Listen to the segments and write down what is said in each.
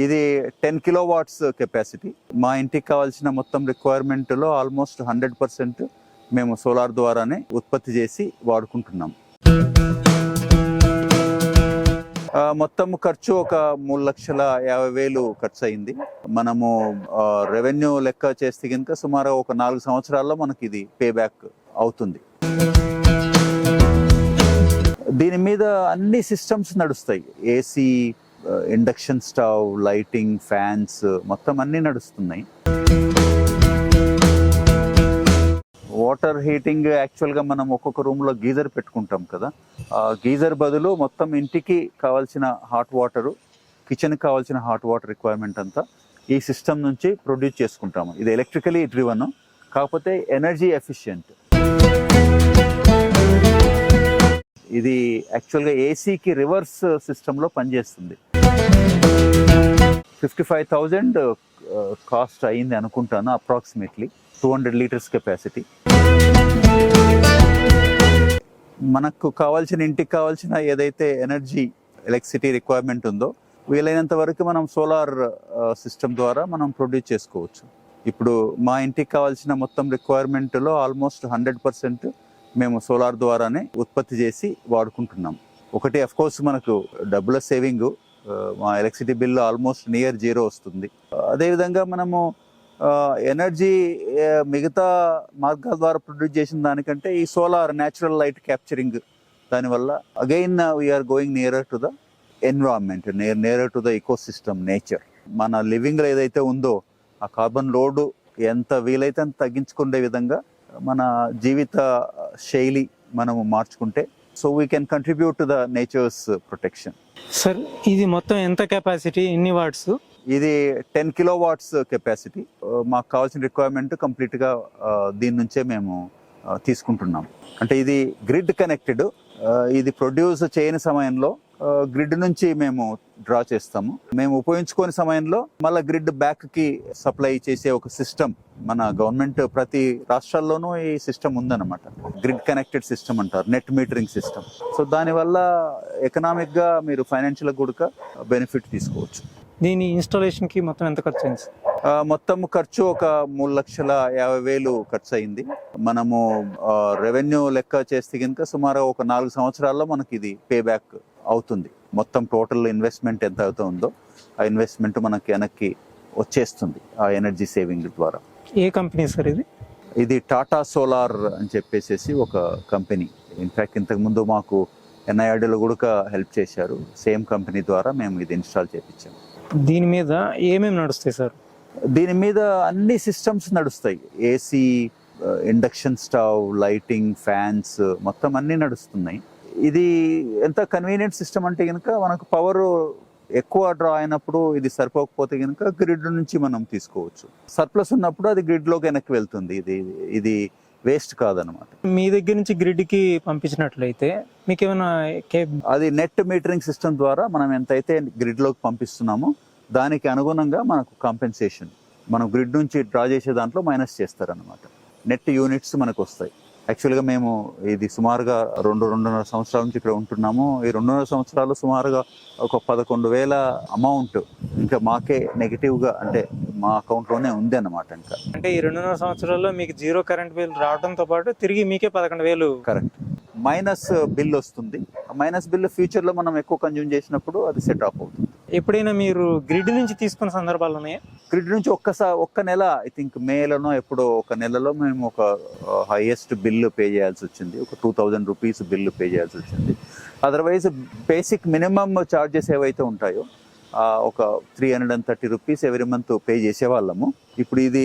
ఇది ten kilo watts capacity మా ఇంటికి కావాల్సిన మొత్తం రిక్వైర్మెంట్లో ఆల్మోస్ట్ హండ్రెడ్ పర్సెంట్ మేము సోలార్ ద్వారానే ఉత్పత్తి చేసి వాడుకుంటున్నాం. మొత్తం ఖర్చు ఒక మూడు లక్షల యాభై వేలు ఖర్చు అయింది. మనము రెవెన్యూ లెక్క చేస్తే కనుక సుమారు ఒక నాలుగు సంవత్సరాల్లో మనకి ఇది పే బ్యాక్ అవుతుంది. దీని మీద అన్ని సిస్టమ్స్ నడుస్తాయి. AC induction stove lighting fans మొత్తం అన్నీ నడుస్తున్నాయి. వాటర్ హీటింగ్ యాక్చువల్గా మనం ఒక్కొక్క రూమ్లో గీజర్ పెట్టుకుంటాం కదా. ఆ గీజర్ బదులు మొత్తం ఇంటికి కావాల్సిన హాట్ వాటరు కిచెన్కి కావాల్సిన హాట్ వాటర్ రిక్వైర్మెంట్ అంతా ఈ సిస్టమ్ నుంచి ప్రొడ్యూస్ చేసుకుంటాము. ఇది ఎలక్ట్రికలీ డ్రివన్ కాకపోతే ఎనర్జీ ఎఫిషియంట్. ఇది యాక్చువల్గా ఏసీకి రివర్స్ సిస్టంలో పనిచేస్తుంది. Fifty five thousand uh, cost అయింది అనుకుంటాను approximately two hundred litres capacity మనకు కావాల్సిన ఇంటికి కావాల్సిన ఏదైతే ఎనర్జీ ఎలక్ట్రిసిటీ రిక్వైర్మెంట్ ఉందో వీలైనంత వరకు మనం సోలార్ సిస్టమ్ uh, ద్వారా మనం ప్రొడ్యూస్ చేసుకోవచ్చు. ఇప్పుడు మా ఇంటికి కావాల్సిన మొత్తం రిక్వైర్మెంట్లో ఆల్మోస్ట్ హండ్రెడ్ పర్సెంట్ మేము సోలార్ ద్వారానే ఉత్పత్తి చేసి వాడుకుంటున్నాం. ఒకటి అఫ్కోర్స్ మనకు డబ్బుల సేవింగ్ మా electricity bill almost near zero వస్తుంది. అదేవిధంగా మనము ఎనర్జీ మిగతా మార్గాల ద్వారా ప్రొడ్యూస్ చేసిన దానికంటే ఈ సోలార్ న్యాచురల్ లైట్ క్యాప్చరింగ్ దానివల్ల again we're going nearer to the environment near nearer to the ecosystem nature మన లివింగ్లో ఏదైతే ఉందో ఆ కార్బన్ లోడ్ ఎంత వీలైతే అంత తగ్గించుకునే విధంగా మన జీవిత శైలి మనము మార్చుకుంటే so we can contribute to the nature's protection sir ఇది మొత్తం ఎంత కెపాసిటీ ఎన్ని వాట్స్ ఇది టెన్ కిలో వాట్స్ కెపాసిటీ మాకు కావాల్సిన రిక్వైర్మెంట్ కంప్లీట్గా దీని నుంచే మేము తీసుకుంటున్నాం. అంటే ఇది గ్రిడ్ కనెక్టెడ్ ఇది ప్రొడ్యూస్ చేయని సమయంలో గ్రిడ్ నుంచి మేము డ్రా చేస్తాము. మేము ఉపయోగించుకోని సమయంలో మళ్ళీ గ్రిడ్ బ్యాక్కి సప్లై చేసే ఒక సిస్టమ్ మన గవర్నమెంట్ ప్రతి రాష్ట్రాల్లోనూ ఈ సిస్టమ్ ఉందన్నమాట. గ్రిడ్ కనెక్టెడ్ సిస్టమ్ అంటారు నెట్ మీటరింగ్ సిస్టమ్. సో దానివల్ల ఎకనామిక్గా మీరు ఫైనాన్షియల్ కూడా బెనిఫిట్ తీసుకోవచ్చు. దీని ఇన్స్టాలేషన్కి మొత్తం ఎంత ఖర్చు అయింది మొత్తం ఖర్చు ఒక మూడు లక్షల యాభై వేలు ఖర్చు అయింది మనము రెవెన్యూ లెక్క చేస్తే కనుక సుమారు ఒక నాలుగు సంవత్సరాల్లో మనకి ఇది పే బ్యాక్ అవుతుంది. మొత్తం టోటల్ ఇన్వెస్ట్మెంట్ ఎంత అవుతుందో ఆ ఇన్వెస్ట్మెంట్ మనకి వెనక్కి వచ్చేస్తుంది ఆ ఎనర్జీ సేవింగ్ ద్వారా. ఏ కంపెనీ సార్ ఇది? ఇది టాటా సోలార్ అని చెప్పేసి ఒక కంపెనీ ఇన్ఫాక్ట్ ఇంతకుముందు మాకు ఎన్ఐఆర్డీలో కూడా హెల్ప్ చేశారు. సేమ్ కంపెనీ ద్వారా మేము ఇది ఇన్స్టాల్ చేయించాము దీని మీద ఏమేమి నడుస్తాయి సార్? దీని మీద అన్ని సిస్టమ్స్ నడుస్తాయి. AC induction stove lighting fans మొత్తం అన్ని నడుస్తున్నాయి. ఇది ఎంత కన్వీనియంట్ సిస్టమ్ అంటే కనుక మనకు పవర్ ఎక్కువ డ్రా అయినప్పుడు ఇది సరిపోకపోతే కనుక గ్రిడ్ నుంచి మనం తీసుకోవచ్చు. సర్ప్లస్ ఉన్నప్పుడు అది గ్రిడ్లోకి వెనక్కి వెళ్తుంది. ఇది ఇది వేస్ట్ కాదనమాట. మీ దగ్గర నుంచి గ్రిడ్కి పంపించినట్లయితే మీకు ఏమైనా అది నెట్ మీటరింగ్ సిస్టమ్ ద్వారా మనం ఎంతైతే గ్రిడ్లోకి పంపిస్తున్నామో దానికి అనుగుణంగా మనకు కాంపెన్సేషన్ మనం గ్రిడ్ నుంచి డ్రా చేసే దాంట్లో మైనస్ చేస్తారనమాట నెట్ యూనిట్స్ మనకు వస్తాయి. యాక్చువల్గా మేము ఇది సుమారుగా రెండు రెండున్నర సంవత్సరాల నుంచి ఇక్కడ ఉంటున్నాము. ఈ రెండున్నర సంవత్సరాలు సుమారుగా ఒక పదకొండు వేల అమౌంట్ ఇంకా మాకే నెగిటివ్గా అంటే మా అకౌంట్లోనే ఉంది అన్నమాట ఇంకా. అంటే ఈ రెండున్నర సంవత్సరాల్లో మీకు జీరో కరెంట్ బిల్ రావడంతో పాటు తిరిగి మీకే పదకొండు వేలు కరెక్ట్ మైనస్ బిల్ వస్తుంది. మైనస్ బిల్ ఫ్యూచర్లో మనం ఎక్కువ కన్జ్యూమ్ చేసినప్పుడు అది సెట్ ఆఫ్ అవుతుంది. ఎప్పుడైనా మీరు గ్రిడ్ నుంచి తీసుకున్న సందర్భాలు ఉన్నాయా? గ్రిడ్ నుంచి ఒక్కసారి ఒక్క నెల ఐ థింక్ మేలోనో ఎప్పుడో ఒక నెలలో మేము ఒక హైయెస్ట్ బిల్లు పే చేయాల్సి వచ్చింది. ఒక two thousand rupees bill pay చేయాల్సి వచ్చింది. అదర్వైజ్ బేసిక్ మినిమమ్ ఛార్జెస్ ఏవైతే ఉంటాయో ఒక three hundred and thirty rupees every month pay చేసేవాళ్ళము. ఇప్పుడు ఇది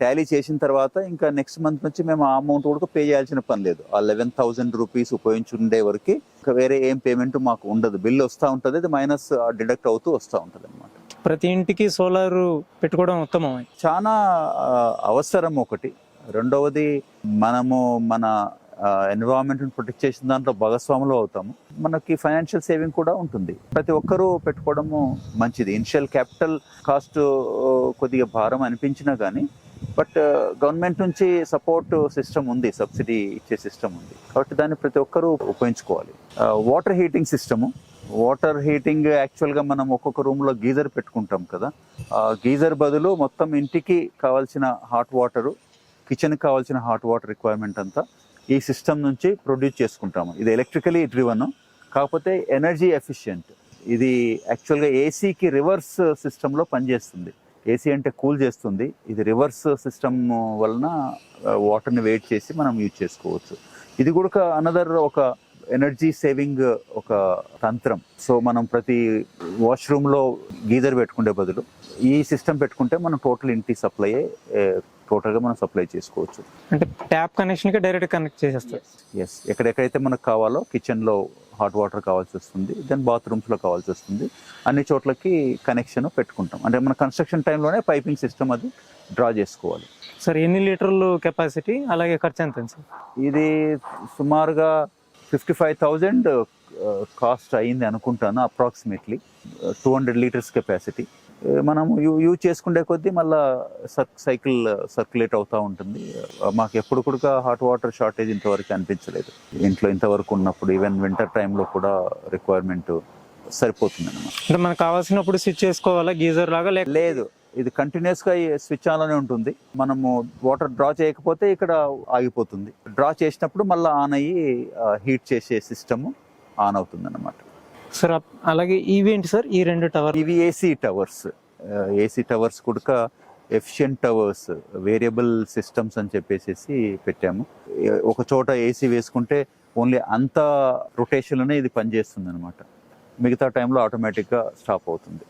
టాలీ చేసిన తర్వాత ఇంకా నెక్స్ట్ మంత్ నుంచి మేము ఆ అమౌంట్ కూడా పే చేయాల్సిన పని లేదు. ఆ లెవెన్ థౌసండ్ రూపీస్ ఉపయోగించుండే వరకు ఇంకా వేరే ఏం పేమెంట్ మాకు ఉండదు. బిల్ వస్తూ ఉంటుంది అది మైనస్ డిడక్ట్ అవుతూ వస్తూ ఉంటుంది అనమాట ప్రతి ఇంటికి సోలార్ పెట్టుకోవడం ఉత్తమం చాలా అవసరం ఒకటి. రెండవది మనము మన ఎన్విరాన్మెంట్ని ప్రొటెక్ట్ చేసిన దాంట్లో భాగస్వాములు అవుతాము. మనకి ఫైనాన్షియల్ సేవింగ్ కూడా ఉంటుంది. ప్రతి ఒక్కరూ పెట్టుకోవడము మంచిది. ఇనిషియల్ క్యాపిటల్ కాస్ట్ కొద్దిగా భారం అనిపించినా కానీ బట్ గవర్నమెంట్ నుంచి సపోర్ట్ సిస్టమ్ ఉంది. సబ్సిడీ ఇచ్చే సిస్టమ్ ఉంది. కాబట్టి దాన్ని ప్రతి ఒక్కరూ ఉపయోగించుకోవాలి. Water heating system water heating యాక్చువల్గా మనం ఒక్కొక్క రూమ్లో గీజర్ పెట్టుకుంటాం కదా. గీజర్ బదులు మొత్తం ఇంటికి కావాల్సిన హాట్ వాటరు కిచెన్కి కావాల్సిన హాట్ వాటర్ రిక్వైర్మెంట్ అంతా ఈ సిస్టమ్ నుంచి ప్రొడ్యూస్ చేసుకుంటాము. ఇది ఎలక్ట్రికలీ డ్రివన్ కాకపోతే ఎనర్జీ ఎఫిషియెంట్. ఇది యాక్చువల్గా ఏసీకి రివర్స్ సిస్టంలో పనిచేస్తుంది. ఏసీ అంటే కూల్ చేస్తుంది. ఇది రివర్స్ సిస్టమ్ వలన వాటర్ని వెయిట్ చేసి మనం యూజ్ చేసుకోవచ్చు. ఇది కూడా అనదర్ ఒక ఎనర్జీ సేవింగ్ ఒక తంత్రం. సో మనం ప్రతి వాష్రూమ్లో గీజర్ పెట్టుకునే బదులు ఈ సిస్టమ్ పెట్టుకుంటే మనం టోటల్ ఇంటి సప్లై టోటల్గా మనం సప్లై చేసుకోవచ్చు. అంటే ట్యాప్ కనెక్షన్కి డైరెక్ట్ కనెక్ట్ చేసేస్తారు. ఎస్ ఎక్కడెక్కడైతే మనకు కావాలో కిచెన్లో హాట్ వాటర్ కావాల్సి వస్తుంది దెన్ బాత్రూమ్స్లో కావాల్సి వస్తుంది. అన్ని చోట్లకి కనెక్షన్ పెట్టుకుంటాం. అంటే మన కన్స్ట్రక్షన్ టైంలోనే పైపింగ్ సిస్టమ్ అది డ్రా చేసుకోవాలి. సార్ ఎన్ని లీటర్లు కెపాసిటీ అలాగే ఖర్చు ఎంత సార్? ఇది సుమారుగా ఫిఫ్టీ ఫైవ్ థౌజండ్ కాస్ట్ అయింది అనుకుంటాను approximately two hundred litres capacity మనం యూ యూజ్ చేసుకుంటే కొద్దీ మళ్ళా సైకిల్ సర్క్యులేట్ అవుతూ ఉంటుంది. మాకు ఎప్పుడు కూడా హాట్ వాటర్ షార్టేజ్ ఇంతవరకు అనిపించలేదు. ఇంట్లో ఇంతవరకు ఉన్నప్పుడు ఈవెన్ వింటర్ టైంలో కూడా రిక్వైర్మెంట్ సరిపోతుంది అన్నమాట అంటే మనకు కావాల్సినప్పుడు స్విచ్ చేసుకోవాలా గీజర్ లాగా లేదు. ఇది కంటిన్యూస్గా స్విచ్ ఆన్లోనే ఉంటుంది. మనము వాటర్ డ్రా చేయకపోతే ఇక్కడ ఆగిపోతుంది. డ్రా చేసినప్పుడు మళ్ళీ ఆన్ అయ్యి హీట్ చేసే సిస్టమ్ ఆన్ అవుతుంది అనమాట సార్ అలాగే ఇవి ఏంటి సార్ ఈ రెండు టవర్ ఇవి ఏసీ టవర్స్ ఏసీ టవర్స్ కూడా ఎఫిషియంట్ టవర్స్ వేరియబుల్ సిస్టమ్స్ అని చెప్పేసి పెట్టాము. ఒక చోట ఏసీ వేసుకుంటే ఓన్లీ అంత రొటేషన్లోనే ఇది పనిచేస్తుంది అనమాట మిగతా టైంలో ఆటోమేటిక్గా స్టాప్ అవుతుంది.